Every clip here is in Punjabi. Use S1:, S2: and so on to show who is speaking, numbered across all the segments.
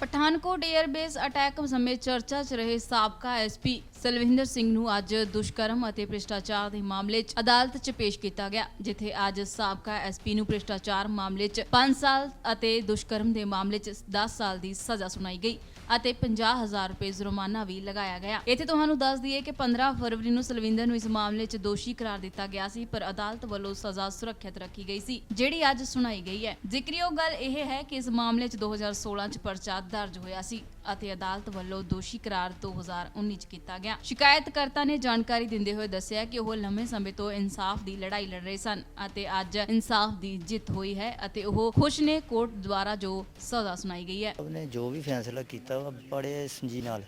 S1: ਪਠਾਨਕੋਟ 에ਅਰਬੇਸ ਅਟੈਕ ਸਮੇਂ ਚਰਚਾ 'ਚ ਰਹੇ ਸਾਬਕਾ ਐਸਪੀ ਸਲਵਿੰਦਰ ਸਿੰਘ ਨੂੰ ਅੱਜ ਦੁਸ਼ਕਰਮ ਅਤੇ ਭ੍ਰਿਸ਼ਟਾਚਾਰ ਦੇ ਮਾਮਲੇ 'ਚ ਅਦਾਲਤ 'ਚ ਪੇਸ਼ ਕੀਤਾ ਗਿਆ, ਜਿੱਥੇ ਅੱਜ ਸਾਬਕਾ ਐਸਪੀ ਨੂੰ ਭ੍ਰਿਸ਼ਟਾਚਾਰ ਮਾਮਲੇ 'ਚ 5 ਸਾਲ ਅਤੇ ਦੁਸ਼ਕਰਮ ਦੇ ਮਾਮਲੇ 'ਚ 10 ਸਾਲ ਦੀ ਸਜ਼ਾ ਸੁਣਾਈ ਗਈ। ਅਤੇ 50000 ਰੁਪਏ ਜੁਰਮਾਨਾ ਵੀ ਲਗਾਇਆ ਗਿਆ। ਇੱਥੇ ਤੁਹਾਨੂੰ ਦੱਸ ਦਈਏ ਕਿ 15 ਫਰਵਰੀ ਨੂੰ ਸਲਵਿੰਦਰ ਨੂੰ ਇਸ ਮਾਮਲੇ 'ਚ ਦੋਸ਼ੀ ਕਰਾਰ ਦਿੱਤਾ ਗਿਆ ਸੀ, ਪਰ ਅਦਾਲਤ ਵੱਲੋਂ ਸਜ਼ਾ ਸੁਰੱਖਿਅਤ ਰੱਖੀ ਗਈ ਸੀ, ਜਿਹੜੀ ਅੱਜ ਸੁਣਾਈ ਗਈ ਹੈ। ਜ਼ਿਕਰਯੋਗ ਗੱਲ ਇਹ ਹੈ ਕਿ ਇਸ ਮਾਮਲੇ 'ਚ 2016 'ਚ ਪਰਚਾ ਦਰਜ ਹੋਇਆ ਸੀ। ਅਤੇ ਅਦਾਲਤ ਵੱਲੋਂ ਦੋਸ਼ੀ ਕਰਾਰ 2019 'ਚ ਕੀਤਾ ਗਿਆ। ਸ਼ਿਕਾਇਤਕਰਤਾ ਨੇ ਜਾਣਕਾਰੀ ਦਿੰਦੇ ਹੋਏ ਦੱਸਿਆ ਕਿ ਉਹ ਲੰਮੇ ਸਮੇਂ ਤੋਂ ਇਨਸਾਫ ਦੀ ਲੜਾਈ ਲੜ ਰਹੇ ਸਨ ਅਤੇ ਅੱਜ ਇਨਸਾਫ ਦੀ ਜਿੱਤ ਹੋਈ ਹੈ ਅਤੇ ਉਹ ਖੁਸ਼ ਨੇ ਕੋਰਟ ਦੁਆਰਾ ਜੋ ਸਜ਼ਾ ਸੁਣਾਈ ਗਈ ਹੈ।
S2: ਉਹਨੇ ਜੋ ਵੀ ਫੈਸਲਾ ਕੀਤਾ ਵਾ ਬੜੇ ਸੰਜੀ ਨਾਲ।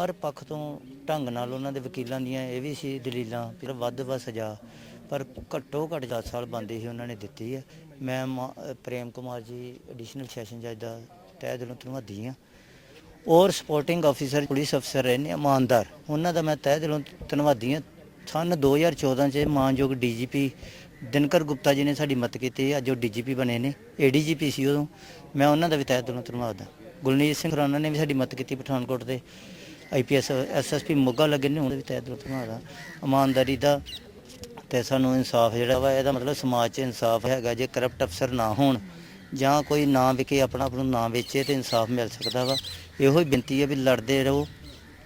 S2: ਹਰ ਪੱਖ ਤੋਂ ਢੰਗ ਨਾਲ ਉਹਨਾਂ ਦੇ ਵਕੀਲਾਂ ਦੀਆਂ ਇਹ ਵੀ ਸੀ ਦਲੀਲਾਂ ਫਿਰ ਵੱਧ ਵਾ ਸਜ਼ਾ, ਪਰ ਘੱਟੋ ਘੱਟ 10 ਸਾਲ ਬੰਦੀ ਸੀ ਉਹਨਾਂ ਨੇ ਦਿੱਤੀ ਹੈ। ਮੈਂ ਮਾ- ਪ੍ਰੇਮ ਕੁਮਾਰ ਜੀ ਐਡੀਸ਼ਨਲ ਸੈਸ਼ਨ ਜੱਜ ਦਾ ਤਹਿ ਦਿਲੋਂ ਧੰਨਵਾਦੀ ਹਾਂ। ਔਰ ਸਪੋਰਟਿੰਗ ਆਫੀਸਰ ਪੁਲਿਸ ਅਫਸਰ ਰਹੇ ਨੇ ਇਮਾਨਦਾਰ। ਉਹਨਾਂ ਦਾ ਮੈਂ ਤਹਿ ਦਿਲੋਂ ਧੰਨਵਾਦੀ ਹਾਂ। ਸਨ 2014 ਚ ਮਾਨਯੋਗ ਡੀਜੀਪੀ ਦਿਨਕਰ ਗੁਪਤਾ ਜੀ ਨੇ ਸਾਡੀ ਮਦਦ ਕੀਤੀ ਅੱਜ ਉਹ ਡੀਜੀਪੀ ਬਣੇ ਨੇ। ਏਡੀਜੀਪੀ ਸੀ ਉਦੋਂ। ਮੈਂ ਉਹਨਾਂ ਦਾ ਵੀ ਤਹਿ ਦਿਲੋਂ ਧੰਨਵਾਦ ਹਾਂ। ਗੁਲਨੀਤ ਸਿੰਘ ਖੁਰਾਨਾ ਨੇ ਵੀ ਸਾਡੀ ਮਦਦ ਕੀਤੀ ਪਠਾਨਕੋਟ ਦੇ। ਆਈਪੀਐਸ ਐਸਐਸਪੀ ਮੋਗਾ ਲੱਗੇ ਨੇ, ਉਹਦੇ ਵੀ ਤਹਿ ਦਿਲੋਂ ਧੰਨਵਾਦ ਹਾਂ। ਇਮਾਨਦਾਰੀ ਦਾ ਤੇ ਸਾਨੂੰ ਇਨਸਾਫ ਜਿਹੜਾ ਵਾ, ਇਹਦਾ ਮਤਲਬ ਸਮਾਜ 'ਚ ਇਨਸਾਫ ਹੈਗਾ। ਜੇ ਕਰਪਟ ਅਫਸਰ ਨਾ ਹੋਣ ਜਾਂ ਕੋਈ ਨਾ ਵਿਕੇ, ਆਪਣਾ ਆਪ ਨੂੰ ਨਾ ਵੇਚੇ ਤੇ ਇਨਸਾਫ ਮਿਲ ਸਕਦਾ ਵਾ। ਇਹੋ ਹੀ ਬੇਨਤੀ ਹੈ ਵੀ ਲੜਦੇ ਰਹੋ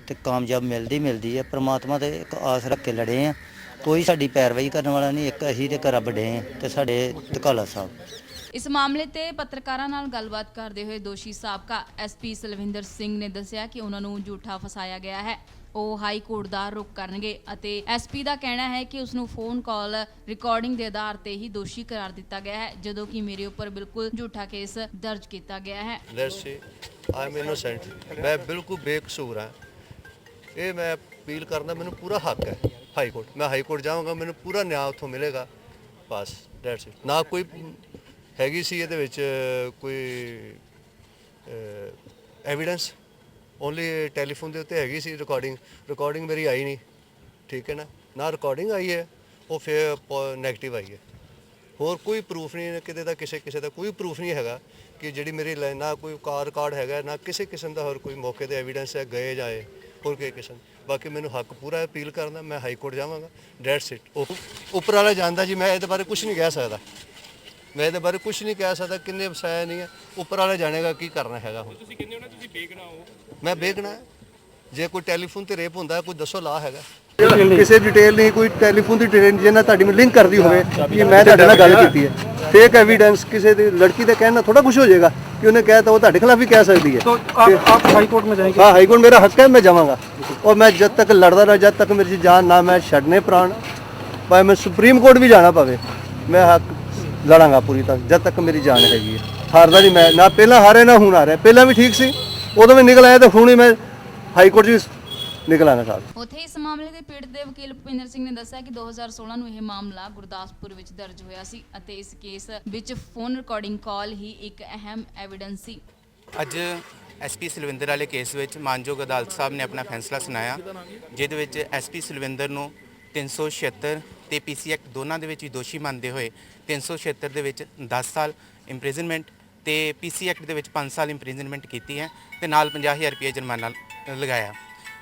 S2: ਤੇ ਕਾਮਯਾਬ ਮਿਲਦੀ ਮਿਲਦੀ ਹੈ। ਪ੍ਰਮਾਤਮਾ ਤੇ ਇੱਕ ਆਸ ਰੱਖ ਕੇ ਲੜੇ ਆ ਕੋਈ ਸਾਡੀ ਪੈਰਵਾਈ ਕਰਨ ਵਾਲਾ ਨਹੀਂ, ਇੱਕ ਅਸੀਂ ਤੇ ਇੱਕ ਰੱਬ ਡੇ ਆ ਤੇ ਸਾਡੇ ਧਕਾਲਾ ਸਾਹਿਬ।
S1: ਇਸ ਮਾਮਲੇ ਤੇ ਪੱਤਰਕਾਰਾਂ ਨਾਲ ਗੱਲਬਾਤ ਕਰਦੇ ਹੋਏ ਦੋਸ਼ੀ ਸਾਬਕਾ ਐਸਪੀ ਸਲਵਿੰਦਰ ਸਿੰਘ ਨੇ ਦੱਸਿਆ ਕਿ ਉਹਨਾਂ ਨੂੰ ਝੂਠਾ ਫਸਾਇਆ ਗਿਆ ਹੈ। ਉਹ ਹਾਈ ਕੋਰਟ ਦਾ ਰੁਖ ਕਰਨਗੇ ਅਤੇ ਐਸਪੀ ਦਾ ਕਹਿਣਾ ਹੈ ਕਿ ਉਸ ਨੂੰ ਫੋਨ ਕਾਲ ਰਿਕਾਰਡਿੰਗ ਦੇ ਆਧਾਰ ਤੇ ਹੀ ਦੋਸ਼ੀ ਕਰਾਰ ਦਿੱਤਾ ਗਿਆ ਹੈ, ਜਦੋਂ ਕਿ ਮੇਰੇ ਉੱਪਰ ਬਿਲਕੁਲ ਝੂਠਾ ਕੇਸ ਦਰਜ ਕੀਤਾ ਗਿਆ ਹੈ।
S3: Let's say I am innocent ਮੈਂ ਬਿਲਕੁਲ ਬੇਕਸੂਰ ਹਾਂ। ਇਹ ਮੈਂ ਅਪੀਲ ਕਰਦਾ, ਮੈਨੂੰ ਪੂਰਾ ਹੱਕ ਹੈ ਹਾਈ ਕੋਰਟ। ਮੈਂ ਹਾਈ ਕੋਰਟ ਜਾਵਾਂਗਾ, ਮੈਨੂੰ ਪੂਰਾ ਨਿਆਂ ਉੱਥੋਂ ਮਿਲੇਗਾ। ਬਸ ਦੈਟਸ ਇਟ ਨਾ ਕੋਈ ਹੈਗੀ ਸੀ ਇਹਦੇ ਵਿੱਚ ਕੋਈ ਐਵੀਡੈਂਸ ਓਨਲੀ ਟੈਲੀਫੋਨ ਦੇ ਉੱਤੇ ਹੈਗੀ ਸੀ ਰਿਕਾਰਡਿੰਗ ਰਿਕਾਰਡਿੰਗ ਮੇਰੀ ਆਈ ਨਹੀਂ, ਠੀਕ ਹੈ ਨਾ? ਨਾ ਰਿਕਾਰਡਿੰਗ ਆਈ ਹੈ, ਉਹ ਫਿਰ ਨੈਗੇਟਿਵ ਆਈ ਹੈ। ਹੋਰ ਕੋਈ ਪ੍ਰੂਫ ਨਹੀਂ ਕਿਤੇ ਦਾ, ਕਿਸੇ ਕਿਸੇ ਦਾ ਕੋਈ ਪ੍ਰੂਫ ਨਹੀਂ ਹੈਗਾ ਕਿ ਜਿਹੜੀ ਮੇਰੀ ਲੈ- ਨਾ ਕੋਈ ਕਾਰ ਰਿਕਾਰਡ ਹੈਗਾ, ਨਾ ਕਿਸੇ ਕਿਸਮ ਦਾ ਹੋਰ ਕੋਈ ਮੌਕੇ ਤੇ ਐਵੀਡੈਂਸ ਹੈ, ਗਏ ਜਾਏ ਹੋਰ ਕੋਈ ਕਿਸਮ। ਬਾਕੀ ਮੈਨੂੰ ਹੱਕ ਪੂਰਾ ਅਪੀਲ ਕਰਨ ਦਾ, ਮੈਂ ਹਾਈ ਕੋਰਟ ਜਾਵਾਂਗਾ ਡੈਟਸ ਇਟ ਉੱਪਰ ਵਾਲਾ ਜਾਂਦਾ ਜੀ, ਮੈਂ ਇਹਦੇ ਬਾਰੇ ਕੁਝ ਨਹੀਂ ਕਹਿ ਸਕਦਾ। ਮੈਂ ਇਹਦੇ ਬਾਰੇ ਕੁਝ ਨਹੀਂ ਕਹਿ ਸਕਦਾ ਕਿੰਨੇ ਵਸਾਇਆ ਨਹੀਂ ਹੈ ਉੱਪਰ ਵਾਲਾ ਜਾਣੇਗਾ ਕੀ ਕਰਨਾ ਹੈਗਾ ਹੁਣ। ਤੁਸੀਂ ਕਿੰਨੇ ਹੋ ਤੁਸੀਂ ਬੇਗਨਾ ਹੋ। ਮੈਂ ਬੇਗਨਾ ਜੇ ਕੋਈ ਟੈਲੀਫੋਨ ਤੇ ਰੇਪ ਹੁੰਦਾ ਕੋਈ ਦੱਸੋ ਲਾ ਹੈਗਾ।
S4: ਕਿਸੇ ਡਿਟੇਲ ਨਹੀਂ ਕੋਈ ਟੈਲੀਫੋਨ ਦੀ ਡਿਟੇਲ ਜਿਹਨਾਂ ਤੁਹਾਡੀ ਮੈਂ ਲਿੰਕ ਕਰਦੀ ਹੋਵੇ ਕਿ ਮੈਂ ਤੁਹਾਡੇ ਨਾਲ ਗੱਲ ਕੀਤੀ ਹੈ। ਫੇਕ ਐਵੀਡੈਂਸ ਕਿਸੇ ਦੀ ਲੜਕੀ ਦਾ ਕਹਿਣਾ ਥੋੜਾ ਕੁਝ ਹੋ ਜਾਏਗਾ ਕਿ ਉਹਨੇ ਕਹਿ ਤਾਂ ਉਹ ਤੁਹਾਡੇ ਖਿਲਾਫ ਵੀ ਕਹਿ ਸਕਦੀ ਹੈ। ਹਾਂ ਹਾਈ ਕੋਰਟ ਮੇਰਾ ਹੱਕ ਹੈ ਮੈਂ ਜਾਵਾਂਗਾ। ਔਰ ਮੈਂ ਜਦ ਤੱਕ ਲੜਦਾ ਰਹਾ ਜਦ ਤੱਕ ਮੇਰੀ ਜਾਨ ਨਾ ਮੈਂ ਛੱਡਨੇ ਪ੍ਰਾਣ ਭਾਵੇਂ ਮੈਂ ਸੁਪਰੀਮ ਕੋਰਟ ਵੀ ਜਾਣਾ ਪਵੇ ਮੈਂ ਹੱਕ ਲੜਾਂਗਾ ਪੂਰੀ ਤਰ੍ਹਾਂ ਜਦ ਤੱਕ ਮੇਰੀ ਜਾਨ ਹੈਗੀ ਹੈ। ਹਾਰਦਾ ਨਹੀਂ ਮੈਂ ਨਾ ਪਹਿਲਾਂ ਹਾਰੇ ਨਾ ਹੁਣ ਹਾਰਿਆ ਪਹਿਲਾਂ ਵੀ ਠੀਕ ਸੀ ਉਦੋਂ ਵੀ ਨਿਕਲ ਆਇਆ ਤੇ ਹੁਣ ਹੀ ਮੈਂ ਹਾਈ ਕੋਰਟ 'ਚ ਵੀ ਨਿਕਲ ਆਣਾ ਸਾਹਿਬ
S1: ਉੱਥੇ ਇਸ ਮਾਮਲੇ ਦੇ ਪੀੜਤ ਦੇ ਵਕੀਲ ਭੁਪਿੰਦਰ ਸਿੰਘ ਨੇ ਦੱਸਿਆ ਕਿ 2016 ਨੂੰ ਇਹ ਮਾਮਲਾ ਗੁਰਦਾਸਪੁਰ ਵਿੱਚ ਦਰਜ ਹੋਇਆ ਸੀ ਅਤੇ ਇਸ ਕੇਸ ਵਿੱਚ ਫੋਨ ਰਿਕਾਰਡਿੰਗ ਕਾਲ ਹੀ ਇੱਕ ਅਹਿਮ ਐਵੀਡੈਂਸ ਸੀ।
S5: ਅੱਜ ਐਸਪੀ ਸਿਲਵਿੰਦਰ ਵਾਲੇ ਕੇਸ ਵਿੱਚ ਮਾਨਯੋਗ ਅਦਾਲਤ ਸਾਹਿਬ ਨੇ ਆਪਣਾ ਫੈਸਲਾ ਸੁਣਾਇਆ ਜਿਹਦੇ ਵਿੱਚ ਐਸਪੀ ਸਿਲਵਿੰਦਰ ਨੂੰ 376 ਤੇ ਪੀਸੀ ਐਕਟ ਦੋਨਾਂ ਦੇ ਵਿੱਚ ਹੀ ਦੋਸ਼ੀ ਮੰਨਦੇ ਹੋਏ 376 ਦੇ ਵਿੱਚ 10 ਸਾਲ ਇੰਪ੍ਰਿਜ਼ਨਮੈਂਟ ਤੇ ਪੀਸੀ ਐਕਟ ਦੇ ਵਿੱਚ 5 ਸਾਲ ਇੰਪ੍ਰਿਜ਼ਨਮੈਂਟ ਕੀਤੀ ਹੈ ਤੇ ਨਾਲ 50000 ਰੁਪਏ ਜੁਰਮਾਨਾ ਲਗਾਇਆ।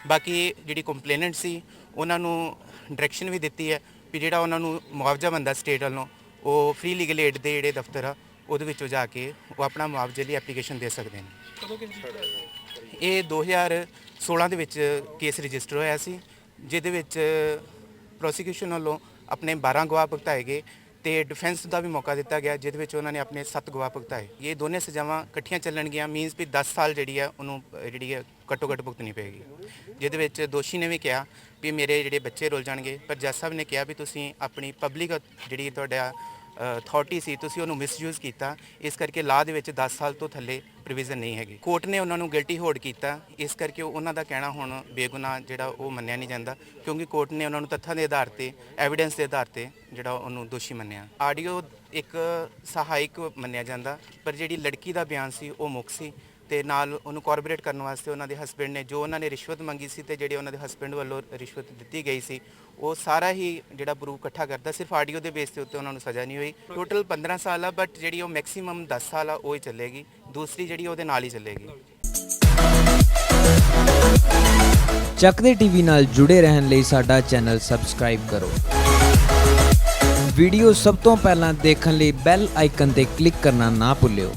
S5: ਬਾਕੀ ਜਿਹੜੀ ਕੰਪਲੇਨੈਂਟ ਸੀ ਉਹਨਾਂ ਨੂੰ ਡਾਇਰੈਕਸ਼ਨ ਵੀ ਦਿੱਤੀ ਹੈ ਵੀ ਜਿਹੜਾ ਉਹਨਾਂ ਨੂੰ ਮੁਆਵਜ਼ਾ ਬੰਦਾ ਸਟੇਟ ਵੱਲੋਂ ਉਹ ਫ੍ਰੀ ਲੀਗਲ ਏਡ ਦੇ ਜਿਹੜੇ ਦਫ਼ਤਰ ਆ ਉਹਦੇ ਵਿੱਚੋਂ ਜਾ ਕੇ ਉਹ ਆਪਣਾ ਮੁਆਵਜ਼ੇ ਲਈ ਐਪਲੀਕੇਸ਼ਨ ਦੇ ਸਕਦੇ ਨੇ। ਇਹ 2016 ਦੇ ਵਿੱਚ ਕੇਸ ਰਜਿਸਟਰ ਹੋਇਆ ਸੀ ਜਿਹਦੇ ਵਿੱਚ ਪ੍ਰੋਸੀਕਿਊਸ਼ਨ ਵੱਲੋਂ ਆਪਣੇ 12 ਗਵਾਹ ਭੁਗਤਾਏ ਗਏ ਤੇ ਡਿਫੈਂਸ ਦਾ ਵੀ ਮੌਕਾ ਦਿੱਤਾ ਗਿਆ ਜਿਹਦੇ ਵਿੱਚ ਉਹਨਾਂ ਨੇ ਆਪਣੇ 7 ਗਵਾਹ ਭੁਗਤਾਏ। ਇਹ ਦੋਨੇ ਸਜ਼ਾਵਾਂ ਇਕੱਠੀਆਂ ਚੱਲਣਗੀਆਂ ਮੀਨਸ ਵੀ 10 ਸਾਲ ਜਿਹੜੀ ਆ ਉਹਨੂੰ ਅਹ, ਜਿਹੜੀ ਹੈ ਘੱਟੋ ਘੱਟ ਭੁਗਤਣੀ ਪਏਗੀ। ਜਿਹਦੇ ਵਿੱਚ ਦੋਸ਼ੀ ਨੇ ਵੀ ਕਿਹਾ ਵੀ ਮੇਰੇ ਜਿਹੜੇ ਬੱਚੇ ਰੁਲ ਜਾਣਗੇ ਪਰ ਜੱਜ ਸਾਹਿਬ ਨੇ ਕਿਹਾ ਵੀ ਤੁਸੀਂ ਆਪਣੀ ਪਬਲਿਕ ਜਿਹੜੀ ਤੁਹਾਡਾ ਅਥਾਰਟੀ ਸੀ, ਤੁਸੀਂ ਉਹਨੂੰ ਮਿਸਯੂਜ਼ ਕੀਤਾ। ਇਸ ਕਰਕੇ ਲਾਅ ਦੇ ਵਿੱਚ 10 ਸਾਲ ਤੋਂ ਥੱਲੇ ਪ੍ਰੋਵੀਜ਼ਨ ਨਹੀਂ ਹੈਗੀ। ਕੋਰਟ ਨੇ ਉਹਨਾਂ ਨੂੰ ਗਿਲਟੀ ਹੋਲਡ ਕੀਤਾ। ਇਸ ਕਰਕੇ ਉਹ- ਉਹਨਾਂ ਦਾ ਕਹਿਣਾ ਹੁਣ ਬੇਗੁਨਾਹ ਜਿਹੜਾ ਉਹ ਮੰਨਿਆ ਨਹੀਂ ਜਾਂਦਾ, ਕਿਉਂਕਿ ਕੋਰਟ ਨੇ ਉਹਨਾਂ ਨੂੰ ਤੱਥਾਂ ਦੇ ਆਧਾਰ ਤੇ ਐਵੀਡੈਂਸ ਦੇ ਆਧਾਰ ਤੇ ਜਿਹੜਾ ਉਹਨੂੰ ਦੋਸ਼ੀ ਮੰਨਿਆ। ਆਡੀਓ ਇੱਕ ਸਹਾਇਕ ਮੰਨਿਆ ਜਾਂਦਾ, ਪਰ ਜਿਹੜੀ ਲੜਕੀ ਦਾ ਬਿਆਨ ਸੀ ਉਹ ਮੁੱਖ ਸੀ। ਤੇ ਨਾਲ ਉਹਨੂੰ ਕੋਰਬੋਰੇਟ ਕਰਨ ਵਾਸਤੇ ਉਹਨਾਂ ਦੇ ਹਸਬੰਡ ਨੇ, ਜੋ ਉਹਨਾਂ ਨੇ ਰਿਸ਼ਵਤ ਮੰਗੀ ਸੀ ਤੇ ਜਿਹੜੇ ਉਹਨਾਂ ਦੇ ਹਸਬੰਡ ਵੱਲੋਂ ਰਿਸ਼ਵਤ ਦਿੱਤੀ ਗਈ ਸੀ, ਉਹ ਸਾਰਾ ਹੀ ਜਿਹੜਾ ਪ੍ਰੂਫ ਇਕੱਠਾ ਕਰਦਾ, ਸਿਰਫ ਆਡੀਓ ਦੇ ਬੇਸ ਤੇ ਉੱਤੇ ਉਹਨਾਂ ਨੂੰ ਸਜ਼ਾ ਨਹੀਂ ਹੋਈ। ਟੋਟਲ 15 ਸਾਲ ਆ ਬਟ ਜਿਹੜੀ ਉਹ ਮੈਕਸਿਮਮ 10 ਸਾਲ ਆ, ਉਹ ਹੀ ਚੱਲੇਗੀ। ਦੂਸਰੀ ਜਿਹੜੀ ਉਹਦੇ ਨਾਲ ਹੀ ਚੱਲੇਗੀ।
S6: ਚੱਕਦੇ ਟੀਵੀ ਨਾਲ ਜੁੜੇ ਰਹਿਣ ਲਈ ਸਾਡਾ ਚੈਨਲ ਸਬਸਕ੍ਰਾਈਬ ਕਰੋ। ਵੀਡੀਓ ਸਭ ਤੋਂ ਪਹਿਲਾਂ ਦੇਖਣ ਲਈ ਬੈਲ ਆਈਕਨ ਤੇ ਕਲਿੱਕ ਕਰਨਾ ਨਾ ਭੁੱਲਿਓ।